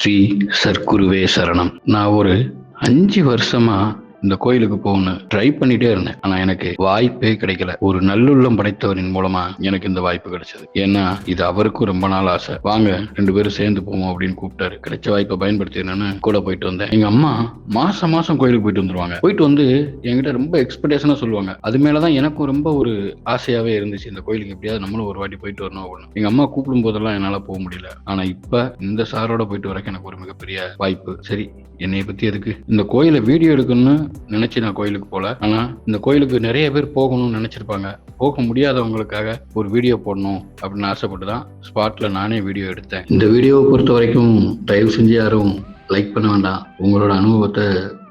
ஸ்ரீ சர்க்குருவே சரணம். நான் ஒரு அஞ்சு வருஷமாக இந்த கோயிலுக்கு போகணும் ட்ரை பண்ணிட்டே இருந்தேன். ஆனா எனக்கு வாய்ப்பே கிடைக்கல. ஒரு நல்லுள்ளம் படைத்தவரின் மூலமா எனக்கு இந்த வாய்ப்பு கிடைச்சது. ஏன்னா இது அவருக்கும் ரொம்ப நாள் ஆசை. வாங்க ரெண்டு பேரும் சேர்ந்து போவோம் அப்படின்னு கூப்பிட்டாரு. கிடைச்ச வாய்ப்பை பயன்படுத்தி என்னன்னு கூட போயிட்டு வந்தேன். எங்க அம்மா மாசம் மாசம் கோயிலுக்கு போயிட்டு வந்துருவாங்க. போயிட்டு வந்து என்கிட்ட ரொம்ப எக்ஸ்பெக்டேஷனா சொல்லுவாங்க. அது மேலதான் எனக்கும் ரொம்ப ஒரு ஆசையாவே இருந்துச்சு. இந்த கோயிலுக்கு எப்படியாவது நம்மளும் ஒரு வாட்டி போயிட்டு வரணும் அப்படின்னு. எங்க அம்மா கூப்பிடும் போதெல்லாம் என்னால போக முடியல. ஆனா இப்ப இந்த சாரோட போயிட்டு வரக்கு எனக்கு ஒரு மிகப்பெரிய வாய்ப்பு. சரி என்னைய பத்தி எதுக்கு? இந்த கோயிலை வீடியோ எடுக்கணும்னு நினைச்சு நான் கோயிலுக்கு போல. ஆனா இந்த கோயிலுக்கு நிறைய பேர் போகணும்னு நினைச்சிருப்பாங்க. போக முடியாதவங்களுக்காக ஒரு வீடியோ போடணும் அப்படின்னு ஆசைப்பட்டு தான் ஸ்பாட்ல நானே வீடியோ எடுத்தேன். இந்த வீடியோவை பொறுத்த வரைக்கும் தயவு செஞ்சு யாரும் லைக் பண்ண வேண்டாம். உங்களோட அனுபவத்தை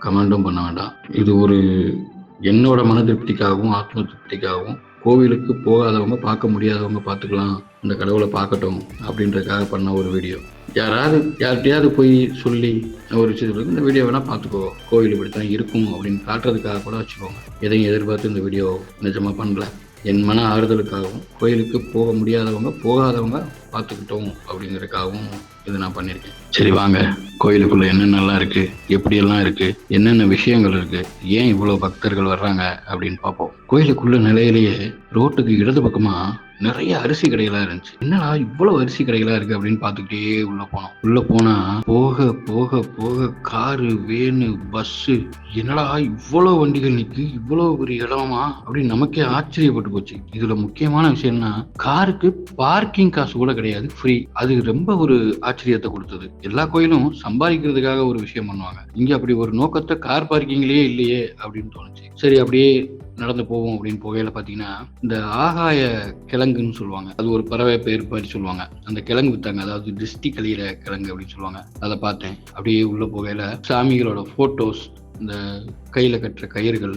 கமெண்டும் பண்ண வேண்டாம். இது ஒரு என்னோட மன திருப்திக்காகவும் ஆத்ம திருப்திக்காகவும் கோவிலுக்கு போகாதவங்க பார்க்க முடியாதவங்க பார்த்துக்கலாம். இந்த கடவுளை பார்க்கட்டும் அப்படின்றதுக்காக பண்ண ஒரு வீடியோ யாராவது யார்கிட்டயாவது போய் சொல்லி ஒரு விஷயத்துல இந்த வீடியோ வேணால் பார்த்துக்கோ. கோவில் இப்படி தான் இருக்கும் அப்படின்னு காட்டுறதுக்காக கூட வச்சுக்கோங்க. எதையும் எதிர்பார்த்து இந்த வீடியோ நிஜமாக பண்ணல. என் மன ஆறுதலுக்காகவும் கோயிலுக்கு போக முடியாதவங்க போகாதவங்க பார்த்துக்கிட்டோம் அப்படிங்கிறதுக்காகவும் இது நான் பண்ணியிருக்கேன். சரி வாங்க. கோயிலுக்குள்ள என்னென்னலாம் இருக்கு? எப்படியெல்லாம் இருக்கு? என்னென்ன விஷயங்கள் இருக்கு? ஏன் இவ்வளோ பக்தர்கள் வர்றாங்க அப்படின்னு பார்ப்போம். கோயிலுக்குள்ள நிலையிலேயே ரோட்டுக்கு இடது பக்கமாக நிறைய அரிசி கடைகளா இருந்துச்சு. என்னடா இவ்வளவு அரிசி கடைகளா இருக்கு அப்படின்னு பார்த்துக்கிட்டே உள்ள போனோம். உள்ள போனா போக போக போக காரு வேனு பஸ்ஸு என்னடா இவ்வளவு வண்டிகள் நிக்கு இவ்வளவு பெரிய இடமா அப்படின்னு நமக்கே ஆச்சரியப்பட்டு போச்சு. இதுல முக்கியமான விஷயம்னா காருக்கு பார்க்கிங் காசு கூட கிடையாது ஃப்ரீ அது ரொம்ப ஒரு ஆச்சரியத்தை கொடுத்தது. எல்லா கோயிலும் சம்பாதிக்கிறதுக்காக ஒரு விஷயம் பண்ணுவாங்க. இங்க அப்படி ஒரு நோக்கத்தை கார் பார்க்கிங்லயே இல்லையே அப்படின்னு தோணுச்சு. சரி அப்படியே நடந்து போவோம் அப்படின்னு போகையில பாத்தீங்கன்னா இந்த ஆகாய கிழங்குன்னு சொல்லுவாங்க. அது ஒரு பறவை பேர் மாதிரி சொல்லுவாங்க. அந்த கிழங்கு வித்தாங்க. அதாவது திருஷ்டி கழியிற கிழங்கு அப்படின்னு சொல்லுவாங்க. அதை பார்த்தேன். அப்படியே உள்ள போகையில சாமிகளோட போட்டோஸ் இந்த கையில் கட்டுற கயிறுகள்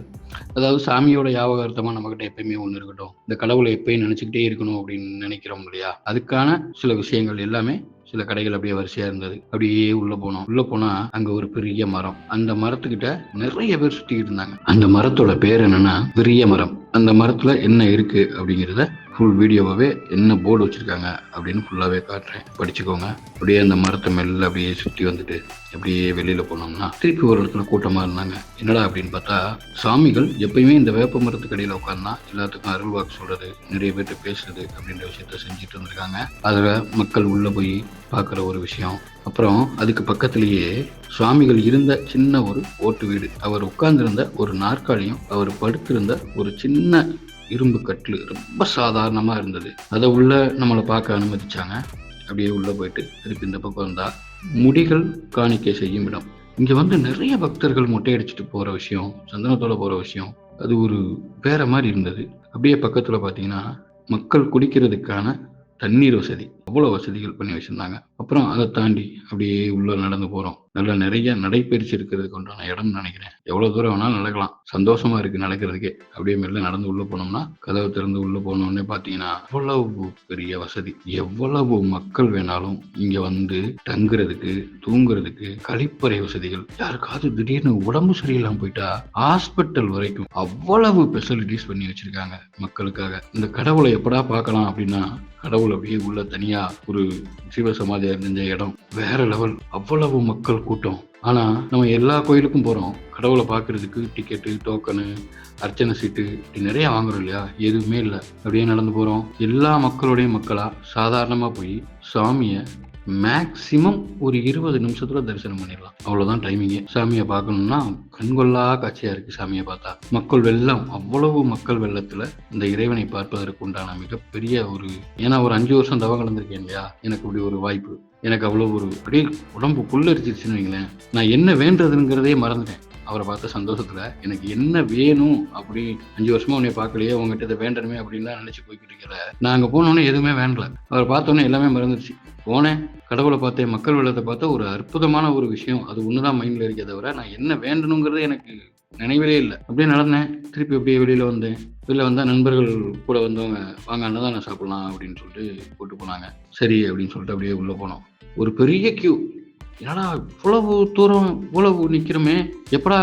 அதாவது சாமியோட யாபகார்த்தமாக நம்மக்கிட்ட எப்பயுமே ஒன்று இருக்கட்டும். இந்த கடவுளை எப்பயும் நினச்சிக்கிட்டே இருக்கணும் அப்படின்னு நினைக்கிறோம் இல்லையா? அதுக்கான சில விஷயங்கள் எல்லாமே சில கடைகள் அப்படியே வரிசையா இருந்தது. அப்படியே உள்ள போனோம். உள்ள போனா அங்க ஒரு பெரிய மரம். அந்த மரத்துக்கிட்ட நிறைய பேர் சுத்திக்கிட்டு இருந்தாங்க. அந்த மரத்தோட பேர் என்னன்னா பெரிய மரம். அந்த மரத்துல என்ன இருக்கு அப்படிங்கிறத ஃபுல் வீடியோவாகவே என்ன போர்டு வச்சுருக்காங்க அப்படின்னு ஃபுல்லாகவே காட்டுறேன். படிச்சுக்கோங்க. அப்படியே அந்த மரத்தை மெல்ல அப்படியே சுற்றி வந்துட்டு அப்படியே வெளியில் போனோம்னா திருப்பி ஒரு இடத்துல கூட்டமாக இருந்தாங்க. என்னடா அப்படின்னு பார்த்தா சாமிகள் எப்பயுமே இந்த வேப்ப மரத்துக்கு அடியில உட்காந்துனா எல்லாத்துக்கும் அருள்வாக்கு சொல்கிறது நிறைய பேர்ட்ட பேசுறது அப்படின்ற விஷயத்த செஞ்சுட்டு இருந்திருக்காங்க. அதில் மக்கள் உள்ளே போய் பார்க்குற ஒரு விஷயம். அப்புறம் அதுக்கு பக்கத்திலேயே சுவாமிகள் இருந்த சின்ன ஒரு ஓட்டு வீடு. அவர் உட்கார்ந்திருந்த ஒரு நாற்காலியும் அவர் படுத்திருந்த ஒரு சின்ன இரும்பு கட்டில் ரொம்ப சாதாரணமாக இருந்தது. அதை உள்ள நம்மளை பார்க்க அனுமதிச்சாங்க. அப்படியே உள்ளே போயிட்டு திருப்பி இந்த பக்கம் வந்தா முடிகள் காணிக்கை செய்யும் இடம். இங்கே வந்து நிறைய பக்தர்கள் மொட்டை அடிச்சுட்டு விஷயம் சந்தனத்தோட போகிற விஷயம் அது ஒரு வேற மாதிரி இருந்தது. அப்படியே பக்கத்தில் பார்த்தீங்கன்னா மக்கள் குடிக்கிறதுக்கான தண்ணீர் வசதி. அவ்வளோ வசதிகள் பண்ணி வச்சுருந்தாங்க. அப்புறம் அதை தாண்டி அப்படியே உள்ள நடந்து போகிறோம் நல்லா நிறைய நடைபயிற்சி இருக்கிறதுக்கு உண்டான இடம்னு நினைக்கிறேன். எவ்வளோ தூரம் வேணாலும் நடக்கலாம். சந்தோஷமா இருக்கு நடக்கிறதுக்கே. அப்படியே மேலே நடந்து உள்ளே போனோம்னா கதவை திறந்து உள்ளே போனோடனே பார்த்தீங்கன்னா அவ்வளவு பெரிய வசதி. எவ்வளவு மக்கள் வேணாலும் இங்கே வந்து தங்குறதுக்கு தூங்குறதுக்கு கழிப்பறை வசதிகள். யாருக்காவது திடீர்னு உடம்பு சரியில்லாமல் போயிட்டா ஹாஸ்பிட்டல் வரைக்கும் அவ்வளவு ஃபெசிலிட்டிஸ் பண்ணி வச்சிருக்காங்க மக்களுக்காக. இந்த கடவுளை எப்படா பார்க்கலாம் அப்படின்னா கடவுள் அப்படியே உள்ள தனியா ஒரு சிவசமாதி இருந்த இடம் வேற லெவல் அவ்வளவு மக்கள் கூட்டம். ஆனா நம்ம எல்லா கோயிலுக்கும் போறோம். கடவுளை பார்க்கறதுக்கு டிக்கெட்டு டோக்கனு அர்ச்சனை சீட்டு இப்படி நிறைய வாங்குறோம் இல்லையா? எதுவுமே இல்லை. அப்படியே நடந்து போறோம். எல்லா மக்களுடைய மக்களா சாதாரணமா போய் சாமியை மேக்சிமம் ஒரு இருபது நிமிஷத்துல தரிசனம் பண்ணிடலாம். அவ்வளவுதான் டைமிங்கே சாமியை பார்க்கணும்னா கண்கொள்ளா காட்சியா இருக்கு சாமியை பார்த்தா. மக்கள் வெள்ளம் அவ்வளவு மக்கள் வெள்ளத்துல இந்த இறைவனை பார்ப்பதற்கு உண்டான மிகப்பெரிய ஒரு ஏன்னா ஒரு அஞ்சு வருஷம் தவம் கலந்துருக்கேன் இல்லையா? எனக்கு இப்படி ஒரு வாய்ப்பு. எனக்கு அவ்வளவு ஒரு அப்படியே உடம்பு புல்லரிச்சிருச்சுன்னு வைங்களேன். நான் என்ன வேண்டதுங்கிறதே மறந்துட்டேன். அவரை பார்த்த சந்தோஷத்தில் எனக்கு என்ன வேணும்? அப்படி அஞ்சு வருஷமா உன்னை பார்க்கலையே உங்ககிட்ட இதை வேண்டணுமே அப்படின்னு நினச்சி போய்கிட்டு இருக்கிற நான் அங்கே போனோன்னே எதுவுமே வேண்டல. அவரை பார்த்தோன்னே எல்லாமே மறந்துருச்சு. போனேன் கடவுளை பார்த்தேன் மக்கள் வெள்ளத்தை பார்த்தா ஒரு அற்புதமான ஒரு விஷயம். அது ஒன்று தான் மைண்டில் இருக்கே தவிர நான் என்ன வேண்டணுங்கிறது எனக்கு நினைவிலே இல்லை. அப்படியே நடந்தேன். திருப்பி அப்படியே வெளியில் வந்தேன். வெளியில் வந்தால் நண்பர்கள் கூட வந்தவங்க வாங்க அன்னதானம் சாப்பிடலாம் அப்படின்னு சொல்லிட்டு கூட்டு போனாங்க. சரி அப்படின்னு சொல்லிட்டு அப்படியே உள்ளே போனோம். ஒரு பெரிய கியூ என்னடா இவ்வளவு தூரம் இவ்வளவு நிற்கிறோமே எப்படா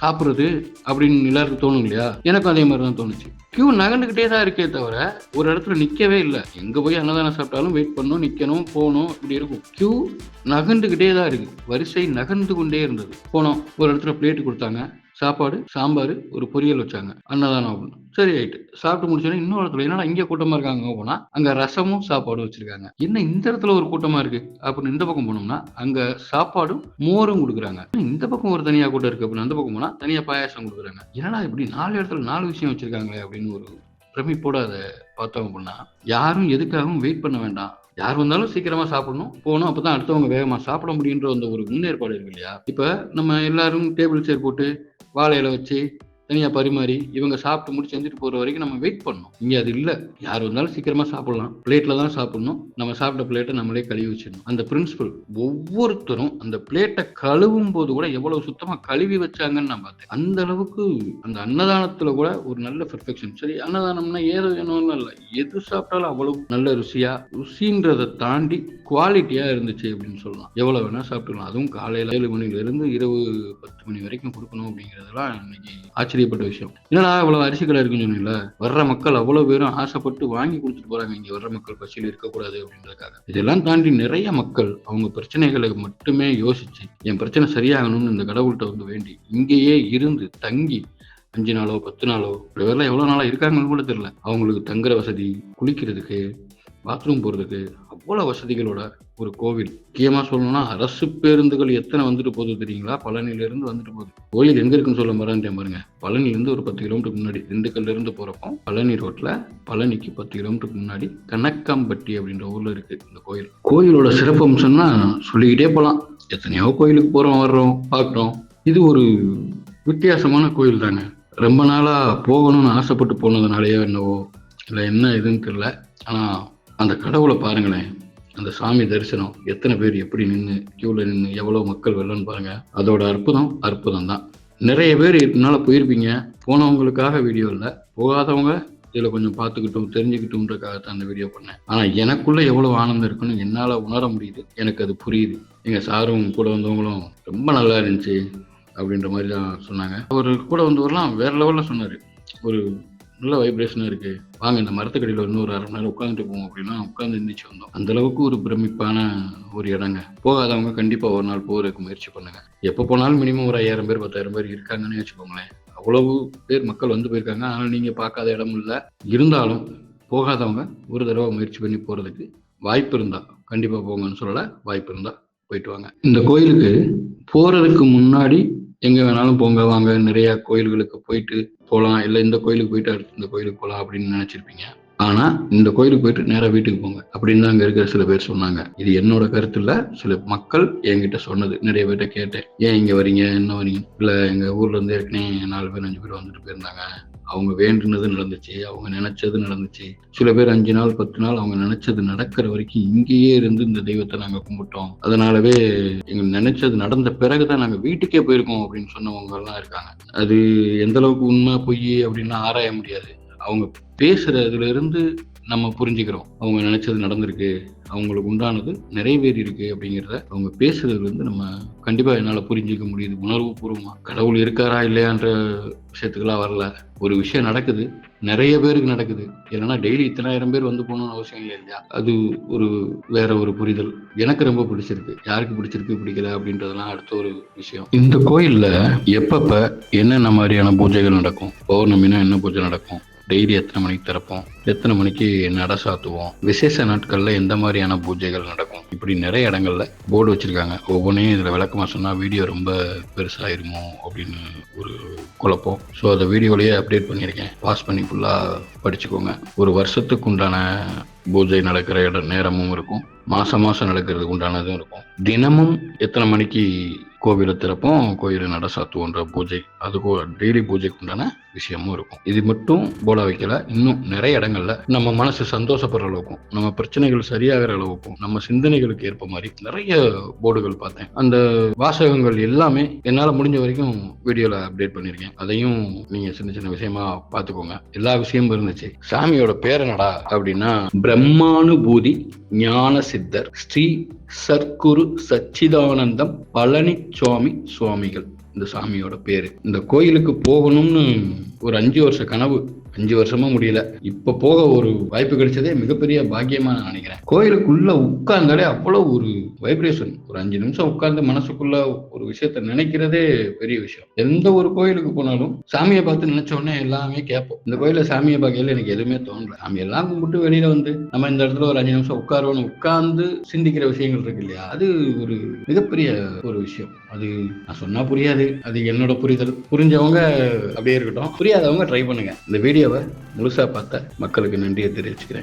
சாப்பிட்றது அப்படின்னு எல்லாருக்கும் தோணும் இல்லையா? எனக்கும் அதே மாதிரி தான் தோணுச்சு. கியூ நகர்ந்துக்கிட்டே தான் இருக்கே தவிர ஒரு இடத்துல நிற்கவே இல்லை. எங்கே போய் அன்னதானம் சாப்பிட்டாலும் வெயிட் பண்ணணும் நிற்கணும் போகணும் இப்படி இருக்கும். கியூ நகர்ந்துக்கிட்டே தான் இருக்கு. வரிசை நகர்ந்து கொண்டே இருந்தது. போனோம். ஒரு இடத்துல பிளேட்டு கொடுத்தாங்க. சாப்பாடு சாம்பார் ஒரு பொரியல் வச்சாங்க. அன்னதானம் அப்படின்னு சரி ஆயிட்டு. சாப்பிட்டு முடிச்சோடனே இன்னொரு இடத்துல என்னடா இங்கே கூட்டமா இருக்காங்க போனா அங்க ரசமும் சாப்பாடும் வச்சிருக்காங்க. என்ன இந்த இடத்துல ஒரு கூட்டமா இருக்கு? அப்படின்னு இந்த பக்கம் போனோம்னா அங்க சாப்பாடும் மோரும் கொடுக்குறாங்க. இந்த பக்கம் ஒரு தனியா கூட்டம் இருக்கு அப்படின்னு அந்த பக்கம் போனா தனியா பாயாசம் கொடுக்குறாங்க. என்னடா இப்படி நாலு இடத்துல நாலு விஷயம் வச்சிருக்காங்களே அப்படின்னு ஒரு பிரமிப்போட அதை பார்த்தோம் அப்படின்னா யாரும் எதுக்காகவும் வெயிட் பண்ண வேண்டாம். யார் வந்தாலும் சீக்கிரமா சாப்பிடணும். போகணும் அப்பதான் அடுத்தவங்க வேகமா சாப்பிட முடியுன்ற அந்த ஒரு முன்னேற்பாடு இருக்கு இல்லையா? இப்ப நம்ம எல்லாரும் டேபிள் சேர் போட்டு வாழை இலை வச்சு தனியா பரிமாறி இவங்க சாப்பிட்டு முடிச்சு செஞ்சுட்டு போற வரைக்கும் நம்ம வெயிட் பண்ணணும். இங்க அது இல்ல. யார் வந்தாலும் சீக்கிரமா சாப்பிடலாம். பிளேட்ல தான் சாப்பிடணும். நம்ம சாப்பிட்ட பிளேட்டை நம்மளே கழுவி வச்சிடணும். அந்த பிரின்சிபல் ஒவ்வொருத்தரும் அந்த பிளேட்டை கழுவும் போது கூட எவ்வளவு சுத்தமா கழுவி வச்சாங்கன்னு நான் பார்த்தேன். அந்த அளவுக்கு அந்த அன்னதானத்துல கூட ஒரு நல்ல பெர்ஃபெக்ஷன் சரி அன்னதானம்னா ஏதோ வேணும்னு இல்லை. எது சாப்பிட்டாலும் அவ்வளவு நல்ல ருசியா ருசின்றதை தாண்டி குவாலிட்டியா இருந்துச்சு அப்படின்னு சொல்லலாம். எவ்வளவு வேணா சாப்பிட்டுக்கலாம். அதுவும் காலையில ஏழு மணில இருந்து இரவு பத்து மணி வரைக்கும் கொடுக்கணும் அப்படிங்கிறதெல்லாம் இன்னைக்கு ஆச்சரியப்பட்ட விஷயம். என்னடா இவ்வளவு அரிசி கடை இருக்குன்னு சொன்னீங்கல்ல? வர்ற மக்கள் அவ்வளவு பேரும் ஆசைப்பட்டு வாங்கி கொடுத்துட்டு போறாங்க. இங்க வர்ற மக்கள் பசியில் இருக்கக்கூடாது அப்படின்றதுக்காக. இதெல்லாம் தாண்டி நிறைய மக்கள் அவங்க பிரச்சனைகளை மட்டுமே யோசிச்சு என் பிரச்சனை சரியாகணும்னு இந்த கடவுள்கிட்ட வந்து வேண்டி இங்கேயே இருந்து தங்கி அஞ்சு நாளோ பத்து நாளோ இவரெல்லாம் எவ்வளவு நாளா இருக்காங்கன்னு கூட தெரியல. அவங்களுக்கு தங்குற வசதி குளிக்கிறதுக்கு பாத்ரூம் போறதுக்கு அவ்வளவு வசதிகளோட ஒரு கோவில். முக்கியமா சொல்லணும்னா அரசு பேருந்துகள் எத்தனை வந்துட்டு போகுது தெரியுங்களா? பழனியிலேருந்து இருந்து வந்துட்டு போகுது. கோயில் எங்க இருக்குன்னு சொல்ல மறந்துட்டேன் பாருங்க. பழனில இருந்து ஒரு பத்து கிலோமீட்டருக்கு முன்னாடி திண்டுக்கல்ல இருந்து போறப்போ பழனி ரோட்ல பழனிக்கு பத்து கிலோமீட்டருக்கு முன்னாடி கணக்காம்பட்டி அப்படின்ற ஊர்ல இருக்கு இந்த கோயில். கோயிலோட சிறப்பு அம்சம்னா சொல்லிக்கிட்டே போகலாம் எத்தனையோ கோயிலுக்கு போறோம் வர்றோம் பார்க்குறோம் இது ஒரு வித்தியாசமான கோயில் தாங்க. ரொம்ப நாளா போகணும்னு ஆசைப்பட்டு போனதுனாலயோ என்னவோ இல்லை என்ன இதுன்னு தெரியல. ஆனா அந்த கடவுளை பாருங்களேன். அந்த சாமி தரிசனம் எத்தனை பேர் எப்படி நின்று கியூவில் நின்று எவ்வளோ மக்கள் வரலன்னு பாருங்கள் அதோட அற்புதம் அற்புதம் தான் நிறைய பேர் இதனால போயிருப்பீங்க. போனவங்களுக்காக வீடியோ இல்லை. போகாதவங்க இதில் கொஞ்சம் பார்த்துக்கிட்டும் தெரிஞ்சுக்கிட்டோம்ன்றக்காக தான் அந்த வீடியோ பண்ணேன். ஆனால் எனக்குள்ளே எவ்வளோ ஆனந்தம் இருக்குன்னு என்னால் உணர முடியுது. எனக்கு அது புரியுது. எங்கள் சாரும் கூட வந்தவங்களும் ரொம்ப நல்லா இருந்துச்சு அப்படின்ற மாதிரி தான் சொன்னாங்க. அவர் கூட வந்தவரெலாம் வேற லெவலில் சொன்னார். ஒரு நல்ல வைப்ரேஷனாக இருக்குது வாங்க இந்த மரத்துக்கடியில் இன்னொரு அரை மணி நேரம் உட்காந்துட்டு போவோம் அப்படின்னா உட்காந்து எந்திரிச்சு வந்தோம். அந்த அளவுக்கு ஒரு பிரமிப்பான ஒரு இடங்க. போகாதவங்க கண்டிப்பாக ஒரு நாள் போகிறதுக்கு முயற்சி பண்ணுங்க. எப்போ போனாலும் மினிமம் ஒரு ஐயாயிரம் பேர் பத்தாயிரம் பேர் இருக்காங்கன்னு வச்சுக்கோங்களேன். அவ்வளவு பேர் மக்கள் வந்து போயிருக்காங்க. ஆனால் நீங்கள் பார்க்காத இடம் இல்லை. இருந்தாலும் போகாதவங்க ஒரு தடவை முயற்சி பண்ணி போகிறதுக்கு வாய்ப்பு இருந்தால் கண்டிப்பாக போங்கன்னு சொல்லலை வாய்ப்பு இருந்தால் போயிட்டு வாங்க. இந்த கோயிலுக்கு போகிறதுக்கு முன்னாடி எங்க வேணாலும் போங்க வாங்க. நிறைய கோயில்களுக்கு போயிட்டு போகலாம் இல்லை இந்த கோயிலுக்கு போயிட்டு அடுத்து இந்த கோயிலுக்கு போகலாம் அப்படின்னு நினைச்சிருப்பீங்க. ஆனா இந்த கோயிலுக்கு போயிட்டு நேரா வீட்டுக்கு போங்க அப்படின்னு தான் அங்க இருக்கிற சில பேர் சொன்னாங்க. இது என்னோட கருத்து இல்ல சில மக்கள் என்கிட்ட சொன்னது நிறைய பேர்ட்ட கேட்டேன். ஏன் இங்க வரீங்க? என்ன வரீங்க? இல்ல எங்க ஊர்ல இருந்து ஏற்கனவே நாலு பேர் அஞ்சு பேர் வந்துட்டு போயிருந்தாங்க. அவங்க வேண்டுனது நடந்துச்சு அவங்க நினைச்சது நடந்துச்சு. சில பேர் அஞ்சு நாள் பத்து நாள் அவங்க நினைச்சது நடக்கிற வரைக்கும் இங்கேயே இருந்து இந்த தெய்வத்தை நாங்க கும்பிட்டோம். அதனாலவே எங்க நினைச்சது நடந்த பிறகுதான் நாங்க வீட்டுக்கே போயிருக்கோம் அப்படின்னு சொன்னவங்க எல்லாம் இருக்காங்க. அது எந்த அளவுக்கு உண்மை பொய் அப்படின்லாம் ஆராய முடியாது. அவங்க பேசுறதுல இருந்து நம்ம புரிஞ்சுக்கிறோம். அவங்க நினைச்சது நடந்திருக்கு அவங்களுக்கு உண்டானது நிறைவேறி இருக்கு அப்படிங்கிறத அவங்க பேசுறதுல வந்து நம்ம கண்டிப்பா என்னால புரிஞ்சுக்க முடியுது. உணர்வு பூர்வமா கடவுள் இருக்காரா இல்லையான்ற விஷயத்துக்கெல்லாம் வரல. ஒரு விஷயம் நடக்குது நிறைய பேருக்கு நடக்குது. ஏன்னா டெய்லி இத்தனாயிரம் பேர் வந்து போகணும்னு அவசியம் இல்லை இல்லையா? அது ஒரு வேற ஒரு புரிதல். எனக்கு ரொம்ப பிடிச்சிருக்கு. யாருக்கு பிடிச்சிருக்கு பிடிக்கல அப்படின்றதெல்லாம் அடுத்த ஒரு விஷயம். இந்த கோயில்ல எப்பப்ப என்னென்ன மாதிரியான பூஜைகள் நடக்கும்? பௌர்ணமினா என்ன பூஜை நடக்கும்? டெய்லி எத்தனை மணிக்கு திறப்போம்? எத்தனை மணிக்கு நட சாத்துவோம்? விசேஷ நாட்களில் எந்த மாதிரியான பூஜைகள் நடக்கும்? இப்படி நிறைய இடங்கள்ல போர்டு வச்சிருக்காங்க. ஒவ்வொன்றையும் இதில் விளக்கமாக சொன்னால் வீடியோ ரொம்ப பெருசாயிருமோ அப்படின்னு ஒரு குழப்பம். ஸோ அதை வீடியோலேயே அப்டேட் பண்ணியிருக்கேன். பாஸ் பண்ணி ஃபுல்லாக படிச்சுக்கோங்க. ஒரு வருஷத்துக்கு உண்டான பூஜை நடக்கிற இடம் நேரமும் இருக்கும். மாசம் மாசம் நடக்கிறதுக்கு உண்டானதும் இருக்கும். தினமும் எத்தனை மணிக்கு கோவிலை திறப்போம் கோயிலை நட சாத்துவோன்ற பூஜை அதுக்கு டெய்லி பூஜைக்கு உண்டான விஷயமும் இருக்கும். இது மட்டும் போல வைக்கல. இன்னும் நிறைய இடங்கள்ல நம்ம மனசு சந்தோஷப்படுற அளவுக்கும் நம்ம பிரச்சனைகள் சரியாகிற அளவுக்கும் நம்ம சிந்தனைகளுக்கு ஏற்ப மாதிரி நிறைய போர்டுகள் பார்த்தேன். அந்த வாசகங்கள் எல்லாமே என்னால முடிஞ்ச வரைக்கும் வீடியோல அப்டேட் பண்ணியிருக்கேன் அதையும் நீங்க சின்ன சின்ன விஷயமா பார்த்துக்கோங்க. எல்லா விஷயமும் இருந்துச்சு. சாமியோட பேர் என்னடா அப்படின்னா பிரம்மானுபூதி ஞான சித்தர் ஸ்ரீ சர்க்குரு சச்சிதானந்தம் பழனி சுவாமி சுவாமிகள் இந்த சாமியோட பேரு. இந்த கோயிலுக்கு போகணும்னு ஒரு அஞ்சு வருஷ கனவு. அஞ்சு வருஷமா முடியல. இப்ப போக ஒரு வாய்ப்பு கிடைச்சதே மிகப்பெரிய பாக்கியமா நான் நினைக்கிறேன். கோயிலுக்குள்ள உட்கார்ந்தாலே அவ்வளவு ஒரு வைப்ரேஷன் ஒரு அஞ்சு நிமிஷம் உட்கார்ந்து மனசுக்குள்ள ஒரு விஷயத்த நினைக்கிறதே பெரிய விஷயம். எந்த ஒரு கோயிலுக்கு போனாலும் சாமியை பார்த்து நினைச்ச உடனே எல்லாமே கேட்போம். இந்த கோயில சாமியை பார்க்கையில எனக்கு எதுவுமே தோணல. சாமி எல்லாம் கும்பிட்டு வெளியில வந்து நம்ம இந்த இடத்துல ஒரு அஞ்சு நிமிஷம் உட்காருவோம் உட்கார்ந்து சிந்திக்கிற விஷயங்கள் இருக்கு இல்லையா? அது ஒரு மிகப்பெரிய ஒரு விஷயம். அது நான் சொன்னா புரியாது அது என்னோட புரிதல். புரிஞ்சவங்க அப்படியே இருக்கட்டும். புரியாதவங்க ட்ரை பண்ணுங்க. இந்த வீடியோவை முழுசா பார்த்த மக்களுக்கு நன்றியை தெரிவிச்சுக்கிறேன்.